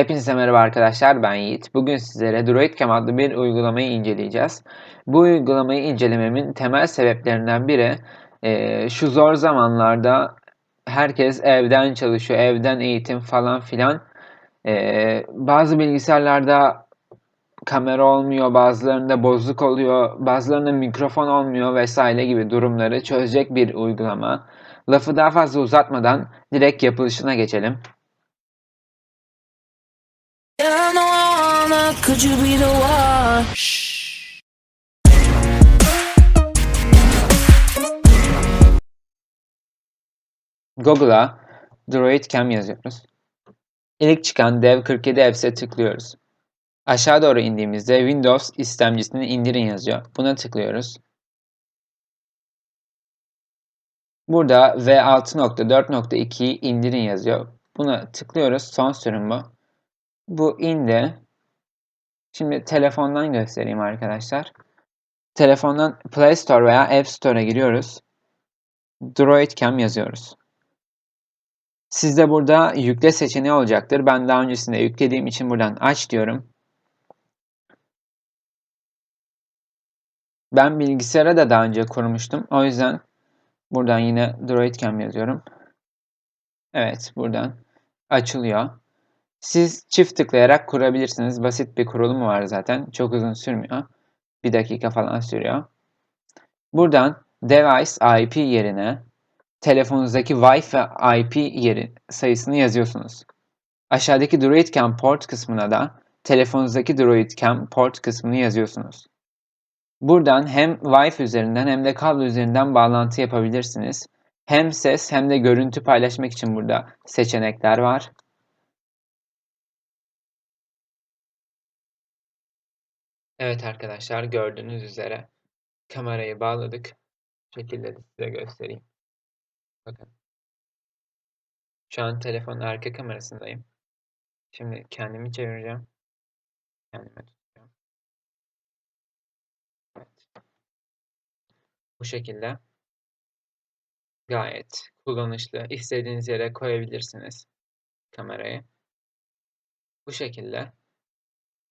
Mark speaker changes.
Speaker 1: Hepinize merhaba arkadaşlar ben Yiğit. Bugün sizlere DroidCam adlı bir uygulamayı inceleyeceğiz. Bu uygulamayı incelememin temel sebeplerinden biri e, şu zor zamanlarda herkes evden çalışıyor, evden eğitim falan filan. E, bazı bilgisayarlarda kamera olmuyor, bazılarında bozuk oluyor, bazılarında mikrofon olmuyor vesaire gibi durumları çözecek bir uygulama. Lafı daha fazla uzatmadan direkt yapılışına geçelim.
Speaker 2: On, could you be the one?
Speaker 1: Google'a DroidCam yazıyoruz. İlk çıkan Dev47 Apps'e tıklıyoruz. Aşağı doğru indiğimizde Windows istemcisini indirin yazıyor. Buna tıklıyoruz. Burada V6.4.2'yi indirin yazıyor. Buna tıklıyoruz. Son sürüm bu. Bu indi. Şimdi telefondan göstereyim arkadaşlar. Telefondan Play Store veya App Store'a giriyoruz. DroidCam yazıyoruz. Sizde burada yükle seçeneği olacaktır. Ben daha öncesinde yüklediğim için buradan aç diyorum. Ben bilgisayara da daha önce kurmuştum. O yüzden buradan yine DroidCam yazıyorum. Evet buradan açılıyor. Siz çift tıklayarak kurabilirsiniz. Basit bir kurulumu var zaten. Çok uzun sürmüyor. Bir dakika falan sürüyor. Buradan device IP yerine telefonunuzdaki Wi-Fi IP yeri sayısını yazıyorsunuz. Aşağıdaki DroidCam port kısmına da telefonunuzdaki DroidCam port kısmını yazıyorsunuz. Buradan hem Wi-Fi üzerinden hem de kablo üzerinden bağlantı yapabilirsiniz. Hem ses hem de görüntü paylaşmak için burada seçenekler var. Evet arkadaşlar gördüğünüz üzere kamerayı bağladık. Bu şekilde de size göstereyim. Bakın. Şu an telefonun arka kamerasındayım. Şimdi kendimi çevireceğim. Kendime tutacağım. Evet. Bu şekilde gayet kullanışlı. İstediğiniz yere koyabilirsiniz kamerayı. Bu şekilde